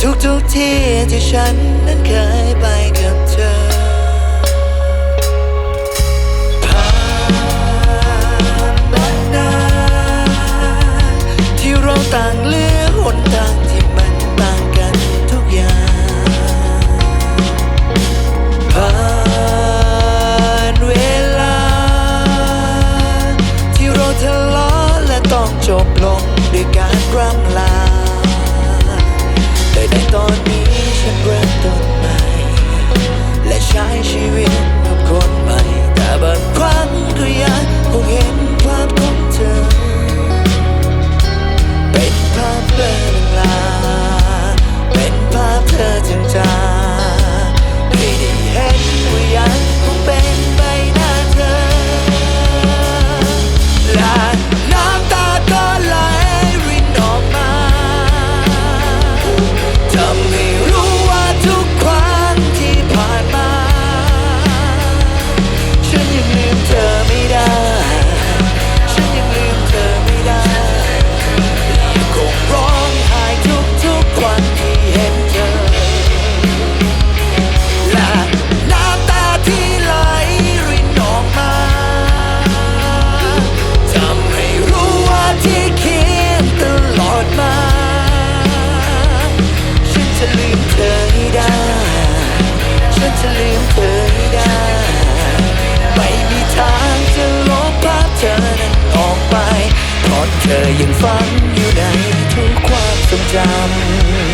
ทุกทุกที่ที่ฉันนั้นเคยไปกับเธอต่างเลือกหนทางที่มันต่างกันทุกอย่างผ่านเวลา ที่เราทะเลาะและต้องจบลงด้วยการร่ำลา ธอยังฝังอยู่ในทุกความทรงจำ